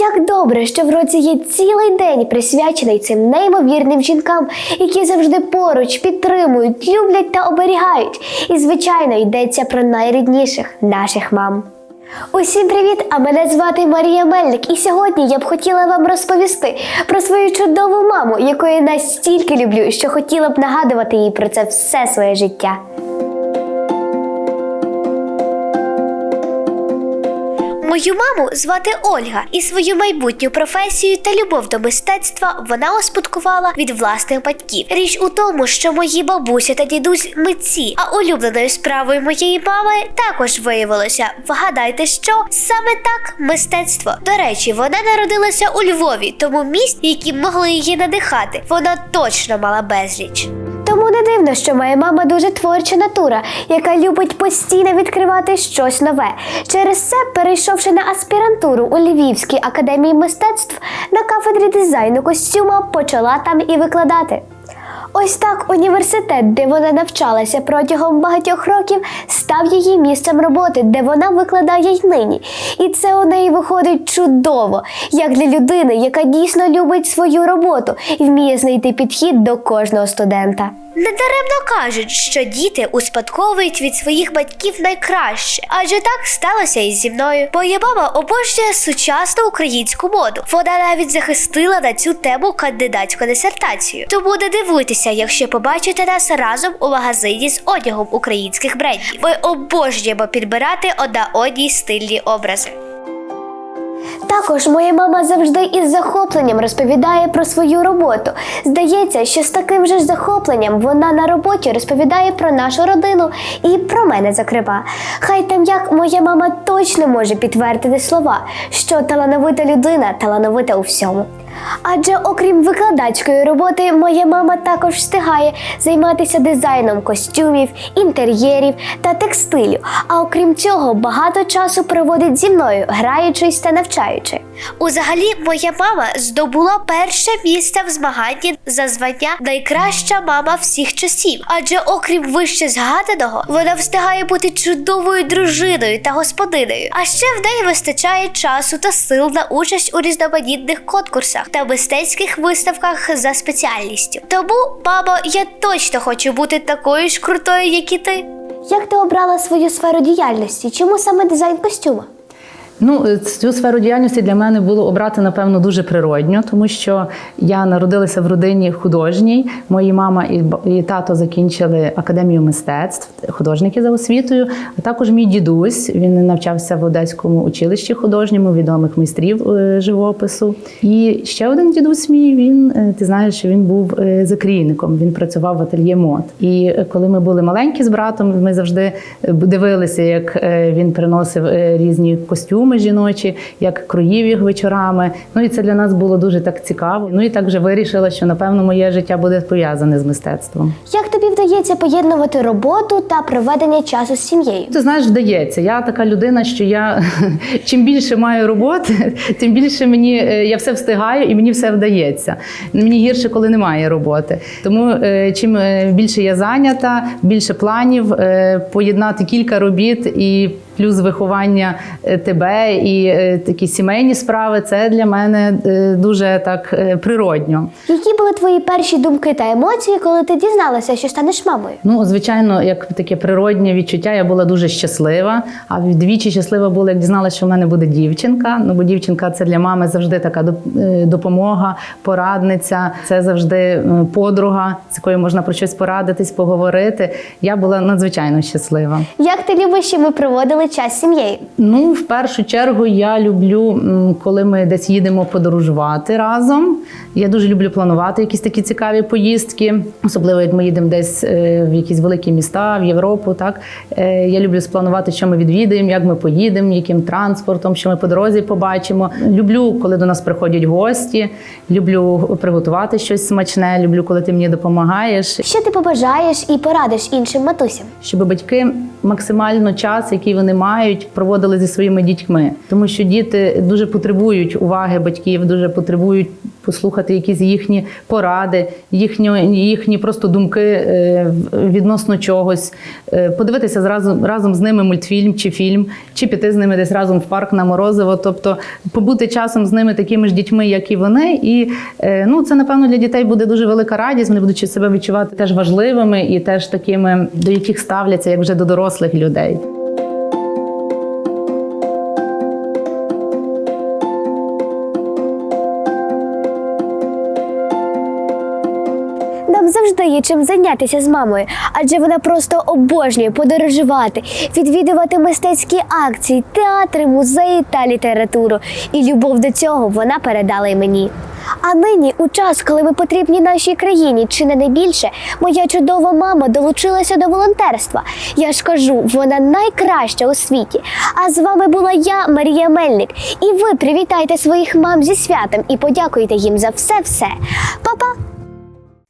Як добре, що в році є цілий день присвячений цим неймовірним жінкам, які завжди поруч підтримують, люблять та оберігають. І, звичайно, йдеться про найрідніших наших мам. Усім привіт! А мене звати Марія Мельник, і сьогодні я б хотіла вам розповісти про свою чудову маму, яку я настільки люблю, що хотіла б нагадувати їй про це все своє життя. Мою маму звати Ольга, і свою майбутню професію та любов до мистецтва вона успадкувала від власних батьків. Річ у тому, що мої бабуся та дідусь митці, а улюбленою справою моєї мами також виявилося. Вгадайте, що саме так мистецтво. До речі, вона народилася у Львові, тому місць, які могли її надихати, вона точно мала безліч. Тому не дивно, що моя мама дуже творча натура, яка любить постійно відкривати щось нове. Через це, перейшовши на аспірантуру у Львівській академії мистецтв на кафедрі дизайну костюма, почала там і викладати. Ось так університет, де вона навчалася протягом багатьох років, став її місцем роботи, де вона викладає й нині. І це у неї виходить чудово, як для людини, яка дійсно любить свою роботу і вміє знайти підхід до кожного студента. Недаремно кажуть, що діти успадковують від своїх батьків найкраще, адже так сталося і зі мною. Моя мама обожнює сучасну українську моду. Вона навіть захистила на цю тему кандидатську дисертацію. Тому не дивуйтеся, якщо побачите нас разом у магазині з одягом українських брендів. Ми обожнюємо підбирати одна одній стильні образи. Також моя мама завжди із захопленням розповідає про свою роботу. Здається, що з таким же ж захопленням вона на роботі розповідає про нашу родину і про мене, зокрема. Хай там як моя мама точно може підтвердити слова, що талановита людина талановита у всьому. Адже окрім викладацької роботи, моя мама також встигає займатися дизайном костюмів, інтер'єрів та текстилю. А окрім цього, багато часу проводить зі мною, граючись та навчаючи. Узагалі, моя мама здобула перше місце в змаганні за звання найкраща мама всіх часів. Адже, окрім вище згаданого, вона встигає бути чудовою дружиною та господиною. А ще в неї вистачає часу та сил на участь у різноманітних конкурсах та мистецьких виставках за спеціальністю. Тому, мамо, я точно хочу бути такою ж крутою, як і ти. Як ти обрала свою сферу діяльності? Чому саме дизайн костюма? Ну, е, цю сферу діяльності для мене було обрати, напевно, дуже природньо, тому що я народилася в родині художній. Мої мама і, і тато закінчили академію мистецтв, художники за освітою. А також мій дідусь. Він навчався в Одеському училищі художньому, відомих майстрів е, живопису. І ще один дідусь мій, він, е, ти знаєш, він був закрійником, він працював в ательє мод. І коли ми були маленькі з братом, ми завжди дивилися, як він приносив різні костюми жіночі, як кроїв їх вечорами. Ну і це для нас було дуже так цікаво. Ну і так вже вирішила, що напевно моє життя буде пов'язане з мистецтвом. Як тобі вдається поєднувати роботу та проведення часу з сім'єю? Ти знаєш, вдається. Я така людина, що я чим більше маю роботи, тим більше мені е, я все встигаю і мені все вдається. Мені гірше, коли немає роботи. Тому е, чим е, більше я зайнята, більше планів, поєднати кілька робіт і. Плюс виховання е, тебе і е, такі сімейні справи це для мене е, дуже так природньо. Які були твої перші думки та емоції, коли ти дізналася, що станеш мамою? Ну, звичайно, як таке природнє відчуття, я була дуже щаслива. А вдвічі щаслива була, як дізналася, що в мене буде дівчинка. Ну, бо дівчинка це для мами завжди така доп- допомога, порадниця, це завжди подруга, з якою можна про щось порадитись, поговорити. Я була надзвичайно щаслива. Як ти любиш, щоб ми проводили час з сім'єю? Ну, в першу чергу, я люблю, коли ми десь їдемо подорожувати разом. Я дуже люблю планувати якісь такі цікаві поїздки, особливо як ми їдемо десь е, в якісь великі міста, в Європу. Так Е, я люблю спланувати, що ми відвідаємо, як ми поїдемо, яким транспортом, що ми по дорозі побачимо. Люблю, коли до нас приходять гості. Люблю приготувати щось смачне. Люблю, коли ти мені допомагаєш. Що ти побажаєш і порадиш іншим матусям? щоб батьки максимально час, який вони мають, проводили зі своїми дітьми, тому що діти дуже потребують уваги батьків, дуже потребують послухати якісь їхні поради, їхні, їхні просто думки е, відносно чогось, е, подивитися зразу разом з ними мультфільм чи фільм, чи піти з ними десь разом в парк на морозиво. Тобто побути часом з ними такими ж дітьми, як і вони. І е, ну, це напевно для дітей буде дуже велика радість. Вони будуть себе відчувати теж важливими і теж такими, до яких ставляться як вже до дорослих людей. Завжди є чим зайнятися з мамою, адже вона просто обожнює подорожувати, відвідувати мистецькі акції, театри, музеї та літературу. І любов до цього вона передала й мені. А нині, у час, коли ми потрібні нашій країні, чи не найбільше, моя чудова мама долучилася до волонтерства. Я ж кажу, вона найкраща у світі. А з вами була я, Марія Мельник. І ви привітайте своїх мам зі святом і подякуйте їм за все-все. Па-па!